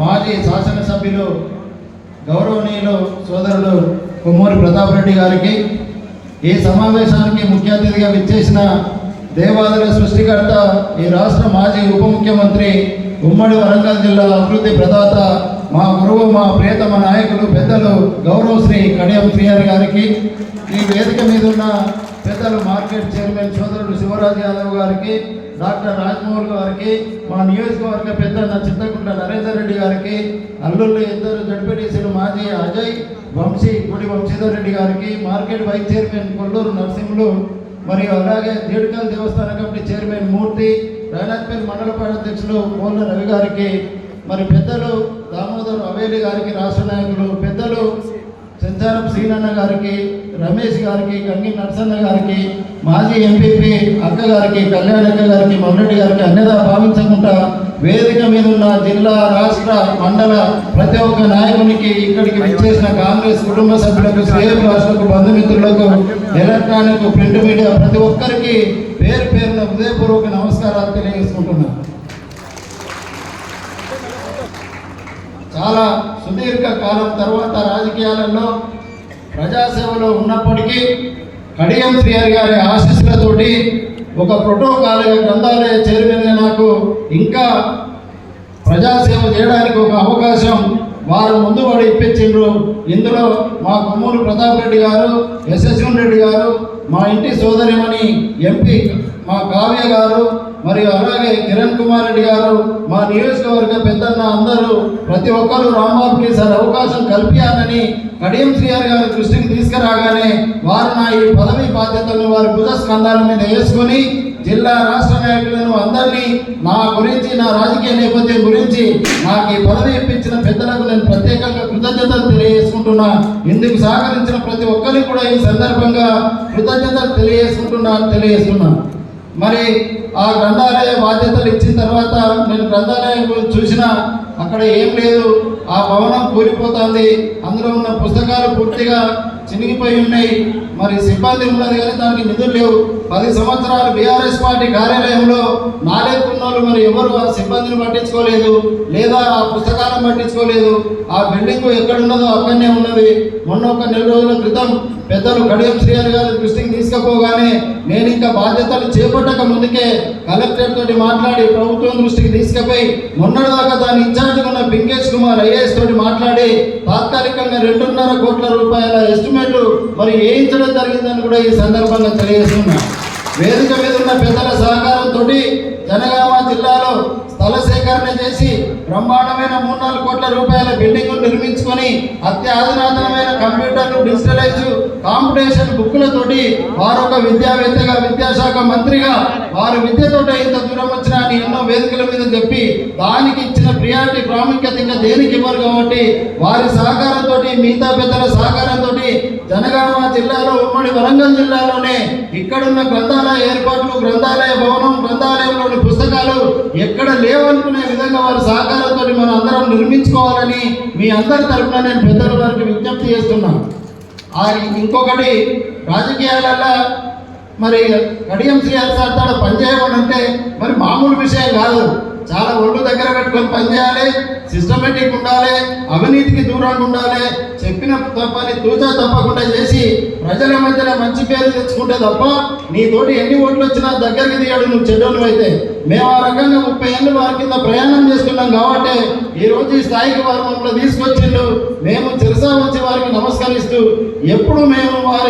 మాజీ శాసనసభ్యులు గౌరవనీయులు సోదరుడు కొమ్మూరి ప్రతాప్ రెడ్డి గారికి ఈ సమావేశానికి ముఖ్య అతిథిగా విచ్చేసిన దేవాదుల సృష్టికర్త ఈ రాష్ట్ర మాజీ ఉప ముఖ్యమంత్రి ఉమ్మడి వరంగల్ జిల్లా అభివృద్ధి ప్రదాత మా గురువు మా ప్రియతమ నాయకులు పెద్దలు గౌరవశ్రీ కడియం శ్రీహరి గారికి ఈ వేదిక మీద ఉన్న పెద్దలు మార్కెట్ చైర్మన్ సోదరుడు శివరాజ్ యాదవ్ గారికి డాక్టర్ రాజ్మోహన్ గారికి మా నియోజకవర్గ పెద్ద నా చింతకుంట నరేందర్ రెడ్డి గారికి అల్లుళ్ళు ఇద్దరు జడ్పీటీసీలు మాజీ అజయ్ వంశీ గుడి వంశీధర్ రెడ్డి గారికి market vice chairman Kolluru Narasimhulu మరియు అలాగే దేడుకల్ దేవస్థాన కమిటీ చైర్మన్ మూర్తి రైనాథ్పల్లి మండల అధ్యక్షులు కోళ్ళ రవి గారికి మరి పెద్దలు దామోదర్ అవేలి గారికి రాష్ట్ర నాయకులు పెద్దలు చెంచారం శ్రీనన్న గారికి రమేష్ గారికి గంగి నరసన్న గారికి మాజీ ఎంపీపీ అక్క గారికి అక్క గారికి మమ్మరెడ్డి గారికి అన్యదా భావించకుండా వేదిక మీద ఉన్న జిల్లా రాష్ట్ర మండల ప్రతి ఒక్క నాయకునికి ఇక్కడికి విచ్చేసిన కాంగ్రెస్ కుటుంబ సభ్యులకు శ్రేయభిలాషులకు బంధుమిత్రులకు ఎలక్ట్రానిక్ ప్రింట్ మీడియా ప్రతి ఒక్కరికి పేరు పేరున హృదయపూర్వక నమస్కారాలు తెలియజేసుకుంటున్నాను చాలా సుదీర్ఘ కాలం తర్వాత రాజకీయాలలో ప్రజాసేవలో ఉన్నప్పటికీ కడియం శ్రీహరి గారి ఆశీస్సులతోటి ఒక ప్రోటోకాల్ గ్రంథాలయ చైర్మన్గా నాకు ఇంకా ప్రజాసేవ చేయడానికి ఒక అవకాశం వారు ముందు వాడు ఇప్పించిండ్రు. ఇందులో మా కొమ్మూరు ప్రతాప్ రెడ్డి గారు యశస్విన్ రెడ్డి గారు మా ఇంటి సోదరిమణి ఎంపీ మా కావ్య గారు మరియు అలాగే కిరణ్ కుమార్ రెడ్డి గారు మా నియోజకవర్గ పెద్దన్న అందరూ ప్రతి ఒక్కరూ రాంబాబుకి సార్ అవకాశం కల్పించాలని కడియం శ్రీఆర్ గారి దృష్టికి తీసుకురాగానే వారు నా ఈ పదవి బాధ్యతలను వారి భుజ స్కంధాల మీద వేసుకొని జిల్లా రాష్ట్ర నాయకులను అందరినీ నా గురించి నా రాజకీయ నేపథ్యం గురించి నాకు ఈ పదవి ఇప్పించిన పెద్దలకు నేను ప్రత్యేకంగా కృతజ్ఞతలు తెలియజేసుకుంటున్నా. ఇందుకు సహకరించిన ప్రతి ఒక్కరికి కూడా ఈ సందర్భంగా కృతజ్ఞతలు తెలియజేసుకుంటున్నా తెలియజేస్తున్నా. మరి ఆ గ్రంథాలయ బాధ్యతలు ఇచ్చిన తర్వాత నేను గ్రంథాలయం చూసిన అక్కడ ఏం లేదు. ఆ భవనం కూలిపోతుంది. అందులో ఉన్న పుస్తకాలు పూర్తిగా చినిగిపోయి ఉన్నాయి. మరి సిబ్బంది ఉన్నది కానీ దానికి నిధులు లేవు. పది సంవత్సరాలు బీఆర్ఎస్ పార్టీ కార్యాలయంలో నాలేకున్నోళ్ళు మరి ఎవరు ఆ సిబ్బందిని పట్టించుకోలేదు? లేదా ఆ పుస్తకాలను పట్టించుకోలేదు? ఆ బిల్డింగ్ ఎక్కడున్నదో అక్కడనే ఉన్నది. మొన్న ఒక నెల రోజుల క్రితం పెద్దలు కడియం శ్రీహరి గారి దృష్టికి తీసుకపోగానే నేను ఇంకా బాధ్యతలు చేపట్టక ముందుకే కలెక్టర్ తోటి మాట్లాడి ప్రభుత్వం దృష్టికి తీసుకుపోయి మొన్నటిదాకా దాని ఇన్ఛార్జ్ ఉన్న పింకేష్ కుమార్ ఐఏఎస్ తోటి మాట్లాడి రెండున్నర కోట్ల రూపాయల ఎస్టిమేట్ మరి వేయించడం జరిగిందని కూడా ఈ సందర్భంగా తెలియజేస్తున్నా. వేదిక మీద ఉన్న పెద్దల సహకారంతో జనగామ జిల్లాలో స్థల సేకరణ చేసి బ్రహ్మాండమైన మూడు నాలుగు కోట్ల రూపాయల బిల్డింగ్ నిర్మించుకొని అత్యాధునాతనమైన కంప్యూటర్లు డిజిటలైజ్ కాంపిటీషన్ బుక్కులతోటి వారు ఒక విద్యావేత్తగా విద్యాశాఖ మంత్రిగా వారు విద్యతోట ఇంత దూరం వచ్చినా అని ఎన్నో వేదికల మీద చెప్పి దానికి ప్రియారిటీ ప్రాముఖ్యత ఇంకా దేనికి ఇవ్వరు కాబట్టి వారి సహకారంతో మిగతా పెద్దల సహకారంతో జనగామ జిల్లాలో ఉమ్మడి వరంగల్ జిల్లాలోనే ఇక్కడున్న గ్రంథాలయ ఏర్పాట్లు గ్రంథాలయ భవనం గ్రంథాలయంలోని పుస్తకాలు ఎక్కడ లేవనుకునే విధంగా వారి సహకారంతో మనం అందరం నిర్మించుకోవాలని మీ అందరి తరఫున నేను పెద్దల వారికి విజ్ఞప్తి చేస్తున్నాను ఆ ఇంకొకటి రాజకీయాలలో మరి కడియం శ్రీ సార్ పనిచేయమని అంటే మరి మామూలు విషయం కాదు. చాలా ఒళ్ళు దగ్గర పెట్టుకొని పనిచేయాలి సిస్టమేటిక్ ఉండాలి అవినీతికి దూరంగా ఉండాలి చెప్పిన తప్పని తూచా తప్పకుండా చేసి ప్రజల మధ్యన మంచి పేరు తెచ్చుకుంటే తప్ప నీ తోటి ఎన్ని ఓట్లు వచ్చినా దగ్గరికి దిగాడు నువ్వు చెడ్డోళ్ళు అయితే. మేము ఆ రకంగా ముప్పై ఏళ్ళు వారి కింద ప్రయాణం చేస్తున్నాం కాబట్టి ఈ రోజు ఈ స్థాయికి వారు మమ్మల్ని తీసుకొచ్చిండు. మేము చిరసా వచ్చి వారికి నమస్కరిస్తూ ఎప్పుడు మేము వారి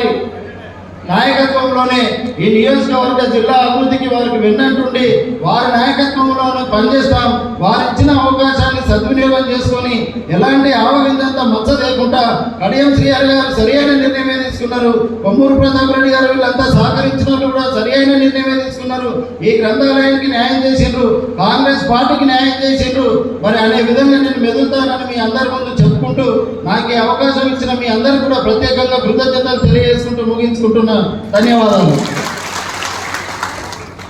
నాయకత్వంలోనే ఈ నియోజకవర్గ జిల్లా అభివృద్ధికి వారికి వెన్నంటుండి వారి నాయకత్వంలోనే పనిచేస్తాం. వారు ఇచ్చిన అవకాశాన్ని సద్వినియోగం చేసుకొని ఎలాంటి ఆవగిందంతా మచ్చ లేకుండా కడియం శ్రీహరి గారు సరియైన నిర్ణయమే తీసుకున్నారు. కొమ్మూరు ప్రతాప్ రెడ్డి గారు వీళ్ళంతా సహకరించిన కూడా సరియైన నిర్ణయమే తీసుకున్నారు. ఈ గ్రంథాలయానికి న్యాయం చేసిండ్రు. కాంగ్రెస్ పార్టీకి న్యాయం చేసిండ్రు. మరి అనే విధంగా నేను మెదులుతానని మీ అందరి ముందు చెప్పుకుంటూ నాకు అవకాశం ఇచ్చిన మీ అందరికీ కూడా ప్రత్యేకంగా కృతజ్ఞతలు తెలియజేసుకుంటూ ముగించుకుంటున్నాను ధన్యవాదాలు.